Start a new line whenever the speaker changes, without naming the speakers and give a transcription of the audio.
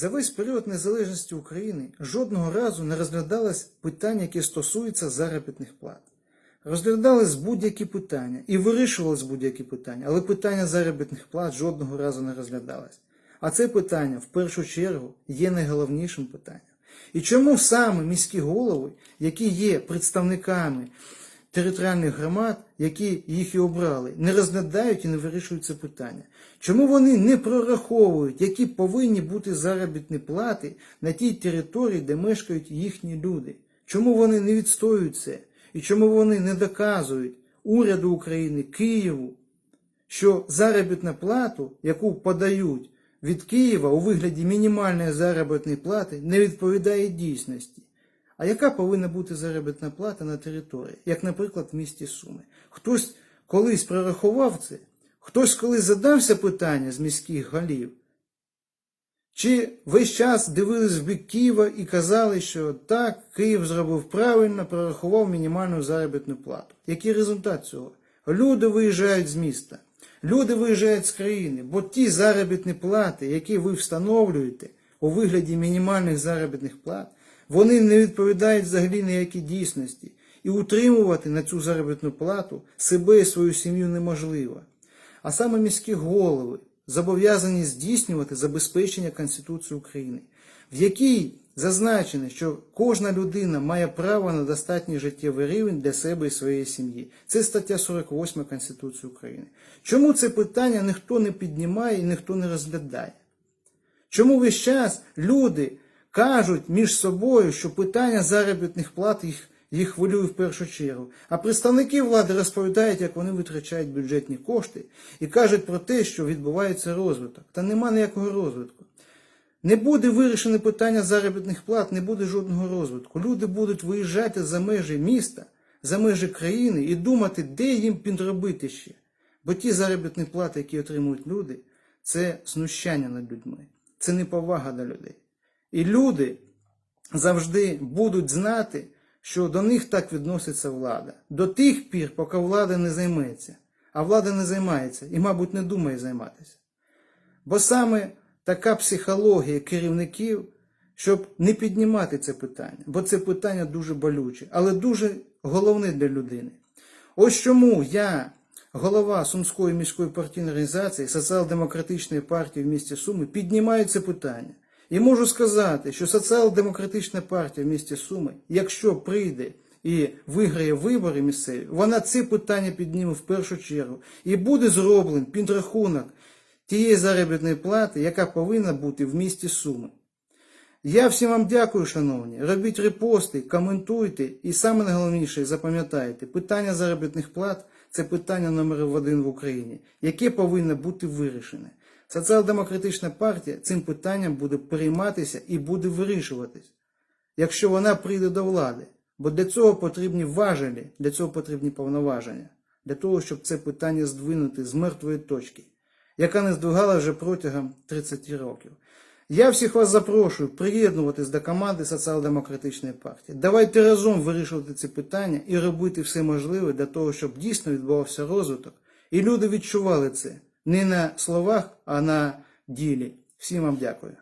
За весь період незалежності України жодного разу не розглядалось питання, яке стосується заробітних плат. Розглядались будь-які питання і вирішувались будь-які питання, але питання заробітних плат жодного разу не розглядалось. А це питання в першу чергу є найголовнішим питанням. І чому саме міські голови, які є представниками територіальних громад, які їх і обрали, не розглядають і не вирішують це питання? Чому вони не прораховують, які повинні бути заробітні плати на тій території, де мешкають їхні люди? Чому вони не відстоюють це? І чому вони не доказують уряду України, Києву, що заробітна плату, яку подають від Києва у вигляді мінімальної заробітної плати, не відповідає дійсності? А яка повинна бути заробітна плата на території, як, наприклад, в місті Суми? Хтось колись прорахував це, хтось колись задався питання з міських голів, чи весь час дивились в бік Києва і казали, що так, Київ зробив правильно, прорахував мінімальну заробітну плату. Який результат цього? Люди виїжджають з міста, люди виїжджають з країни, бо ті заробітні плати, які ви встановлюєте у вигляді мінімальних заробітних плат, вони не відповідають взагалі ніякій дійсності. І утримувати на цю заробітну плату себе і свою сім'ю неможливо. А саме міські голови зобов'язані здійснювати забезпечення Конституції України, в якій зазначено, що кожна людина має право на достатній життєвий рівень для себе і своєї сім'ї. Це стаття 48 Конституції України. Чому це питання ніхто не піднімає і ніхто не розглядає? Чому весь час люди кажуть між собою, що питання заробітних плат їх, їх хвилює в першу чергу, а представники влади розповідають, як вони витрачають бюджетні кошти і кажуть про те, що відбувається розвиток. Та нема ніякого розвитку. Не буде вирішено питання заробітних плат, не буде жодного розвитку. Люди будуть виїжджати за межі міста, за межі країни і думати, де їм підробити ще. Бо ті заробітні плати, які отримують люди, це знущання над людьми, це неповага до людей. І люди завжди будуть знати, що до них так відноситься влада. До тих пір, поки влада не займеться. А влада не займається і, мабуть, не думає займатися. Бо саме така психологія керівників, щоб не піднімати це питання, бо це питання дуже болюче, але дуже головне для людини. Ось чому я, голова Сумської міської партійної організації, соціал-демократичної партії в місті Суми, піднімаю це питання. І можу сказати, що соціал-демократична партія в місті Суми, якщо прийде і виграє вибори місцеві, вона це питання підніме в першу чергу і буде зроблений підрахунок тієї заробітної плати, яка повинна бути в місті Суми. Я всім вам дякую, шановні. Робіть репости, коментуйте і саме найголовніше запам'ятайте, питання заробітних плат це питання номер один в Україні, яке повинно бути вирішене. Соціал-демократична партія цим питанням буде перейматися і буде вирішуватись, якщо вона прийде до влади. Бо для цього потрібні важелі, для цього потрібні повноваження, для того, щоб це питання здвинути з мертвої точки, яка не здвигала вже протягом 30 років. Я всіх вас запрошую приєднуватись до команди Соціал-демократичної партії. Давайте разом вирішувати ці питання і робити все можливе для того, щоб дійсно відбувався розвиток, і люди відчували це не на словах, а на ділі. Всім вам дякую.